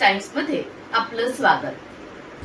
टाइम्समध्ये आपलं स्वागत.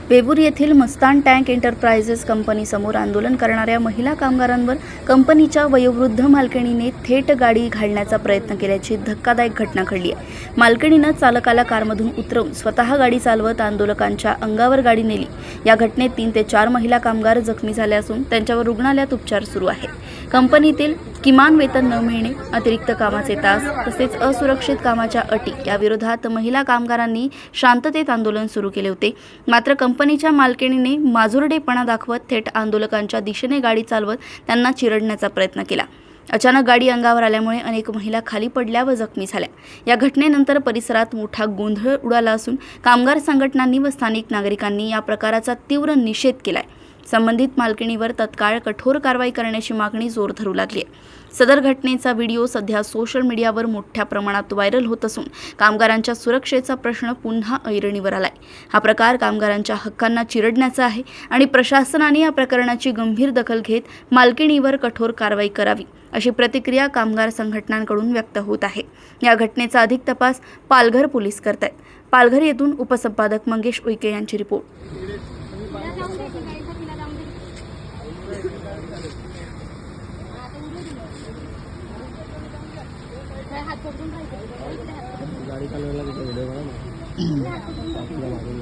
वेबूर येथील मस्तान टँक एंटरप्राइजेस कंपनीसमोर आंदोलन करणाऱ्या महिला कामगारांवर कंपनीच्या वयोवृद्ध मालकिणीने थेट गाडी घालण्याचा प्रयत्न केल्याची धक्कादायक घटना घडली आहे. मालकिणीनं चालकाला कारमधून उतरवून स्वतः गाडी चालवत आंदोलकांच्या अंगावर गाडी नेली. या घटनेत तीन ते चार महिला कामगार जखमी झाले असून त्यांच्यावर रुग्णालयात उपचार सुरू आहेत. कंपनीतील किमान वेतन न मिळणे अतिरिक्त कामाचे तास तसेच असुरक्षित कामाच्या अटी या विरोधात महिला कामगारांनी शांततेत आंदोलन सुरू केले होते. मात्र कंपनीच्या मालकिणीने माजुरडेपणा दाखवत थेट आंदोलकांच्या दिशेने गाडी चालवत त्यांना चिरडण्याचा प्रयत्न केला. अचानक गाडी अंगावर आल्यामुळे अनेक महिला खाली पडल्या व जखमी झाल्या. या घटनेनंतर परिसरात मोठा गोंधळ उडाला असून कामगार संघटनांनी व स्थानिक नागरिकांनी या प्रकाराचा तीव्र निषेध केला आहे संबंधित मालकिणीवर तत्काळ कठोर कारवाई करण्याची मागणी जोर धरू लागली आहे. सदर घटनेचा व्हिडिओ सध्या सोशल मीडियावर मोठ्या प्रमाणात व्हायरल होत असून कामगारांच्या सुरक्षेचा प्रश्न पुन्हा ऐरणीवर आलाय. हा प्रकार कामगारांच्या हक्कांना चिरडण्याचा आहे आणि प्रशासनाने या प्रकरणाची गंभीर दखल घेत मालकिणीवर कठोर कारवाई करावी अशी प्रतिक्रिया कामगार संघटनांकडून व्यक्त होत आहे. या घटनेचा अधिक तपास पालघर पोलीस करत आहेत पालघर येथून उपसंपादक मंगेश उईके यांची रिपोर्ट. गाडी चालवायला तिथे व्हिडिओ करा ना आपल्या मागून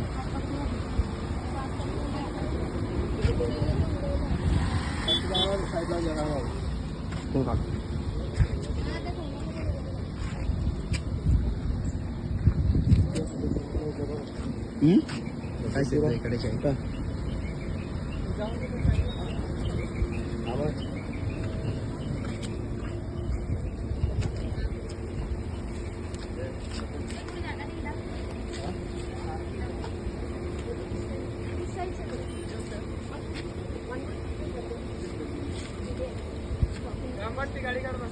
कोण काढ काय शेत इकडे काय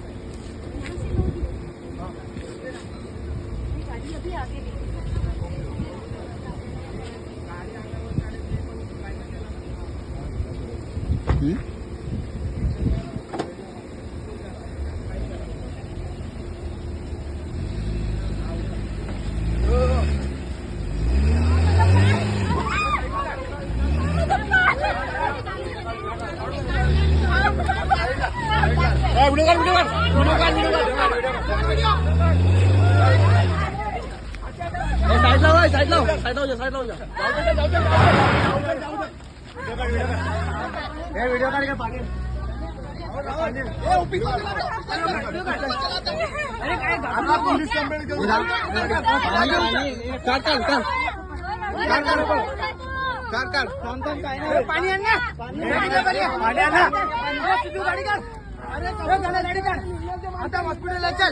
साईड लावा साईड लाव साईड लाव साईड लाव व्हिडिओ काढ का पाणी काढ काढ काढ काढ काढ पाणी आण ना पाणी आण ना गाडी काढ. अरे गाडी काढ आता हॉस्पिटलला चल.